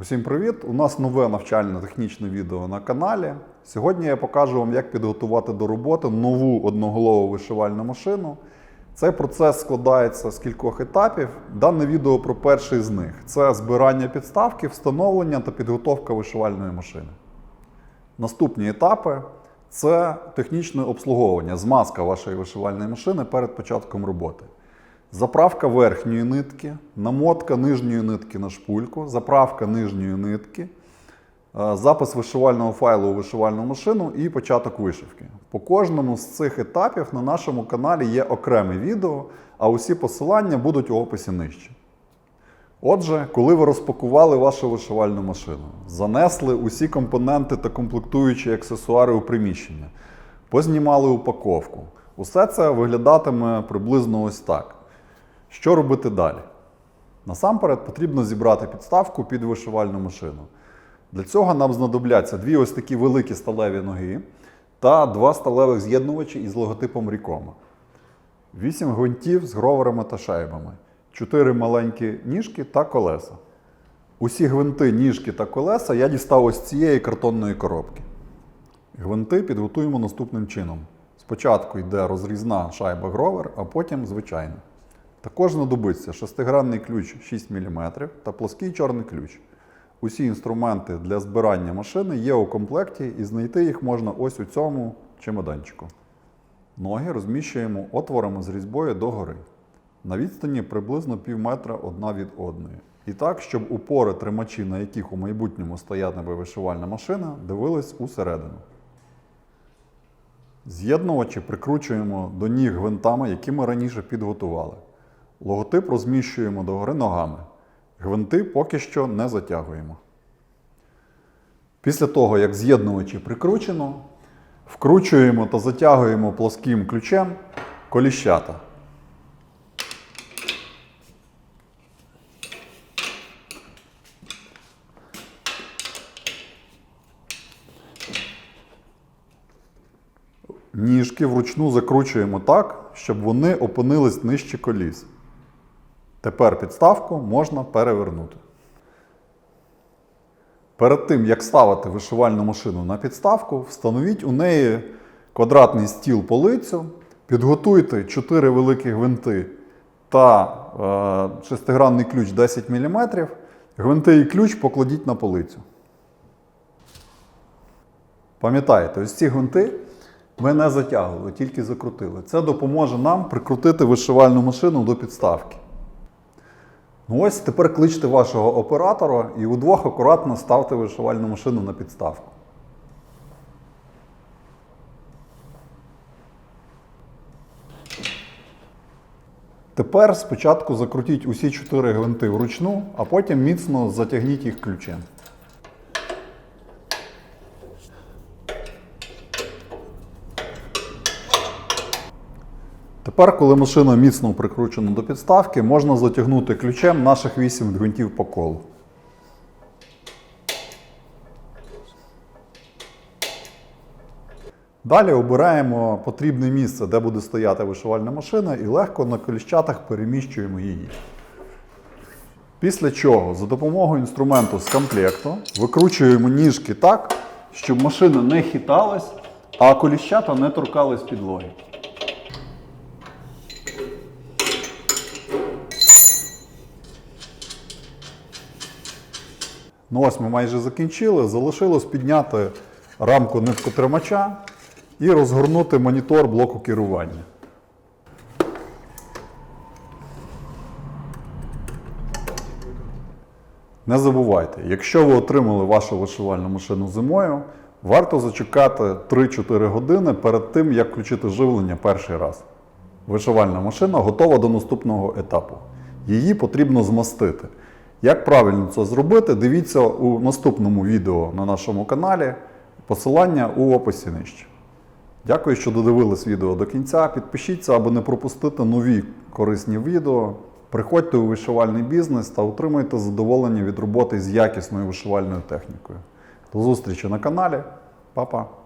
Усім привіт! У нас нове навчально-технічне відео на каналі. Сьогодні я покажу вам, як підготувати до роботи нову одноголову вишивальну машину. Цей процес складається з кількох етапів. Дане відео про перший з них це збирання підставки, встановлення та підготовка вишивальної машини. Наступні етапи це технічне обслуговування, змазка вашої вишивальної машини перед початком роботи. Заправка верхньої нитки, намотка нижньої нитки на шпульку, заправка нижньої нитки, е, запис вишивального файлу у вишивальну машину і початок вишивки. По кожному з цих етапів на нашому каналі є окреме відео, а усі посилання будуть у описі нижче. Отже, коли ви розпакували вашу вишивальну машину, занесли усі компоненти та комплектуючі аксесуари у приміщення, познімали упаковку, усе це виглядатиме приблизно ось так. Що робити далі? Насамперед потрібно зібрати підставку під вишивальну машину. Для цього нам знадобляться дві ось такі великі сталеві ноги та два сталевих з'єднувачі із логотипом Рікома. Вісім гвинтів з гроверами та шайбами, чотири маленькі ніжки та колеса. Усі гвинти, ніжки та колеса я дістав ось цієї картонної коробки. Гвинти підготуємо наступним чином. Спочатку йде розрізна шайба гровер, а потім звичайна. Також знадобиться шестигранний ключ 6 мм та плоский чорний ключ. Усі інструменти для збирання машини є у комплекті і знайти їх можна ось у цьому чемоданчику. Ноги розміщуємо отворами з різьбою догори. На відстані приблизно пів метра одна від одної. І так, щоб упори тримачі, на яких у майбутньому стоятиме вишивальна машина, дивились усередину. З'єднувачі прикручуємо до ніг гвинтами, які ми раніше підготували. Логотип розміщуємо догори ногами. Гвинти поки що не затягуємо. Після того, як з'єднувачі прикручено, вкручуємо та затягуємо плоским ключем коліщата. Ніжки вручну закручуємо так, щоб вони опинились нижче коліс. Тепер підставку можна перевернути. Перед тим, як ставити вишивальну машину на підставку, встановіть у неї квадратний стіл полицю, підготуйте 4 великі гвинти та е, шестигранний ключ 10 мм. Гвинти і ключ покладіть на полицю. Пам'ятаєте, ось ці гвинти ми не затягували, тільки закрутили. Це допоможе нам прикрутити вишивальну машину до підставки. Ну ось тепер кличте вашого оператора і удвох акуратно ставте вишивальну машину на підставку. Тепер спочатку закрутіть усі чотири гвинти вручну, а потім міцно затягніть їх ключем. Тепер, коли машина міцно прикручена до підставки, можна затягнути ключем наших 8 гвинтів по колу. Далі обираємо потрібне місце, де буде стояти вишивальна машина, і легко на коліщатах переміщуємо її. Після чого за допомогою інструменту з комплекту викручуємо ніжки так, щоб машина не хиталась, а коліщата не торкались підлоги. Ну ось ми майже закінчили. Залишилось підняти рамку ниткотримача і розгорнути монітор блоку керування. Не забувайте, якщо ви отримали вашу вишивальну машину зимою, варто зачекати 3-4 години перед тим, як включити живлення перший раз. Вишивальна машина готова до наступного етапу. Її потрібно змастити. Як правильно це зробити, дивіться у наступному відео на нашому каналі. Посилання у описі нижче. Дякую, що додивились відео до кінця. Підпишіться, аби не пропустити нові корисні відео. Приходьте у вишивальний бізнес та отримуйте задоволення від роботи з якісною вишивальною технікою. До зустрічі на каналі. Па-па!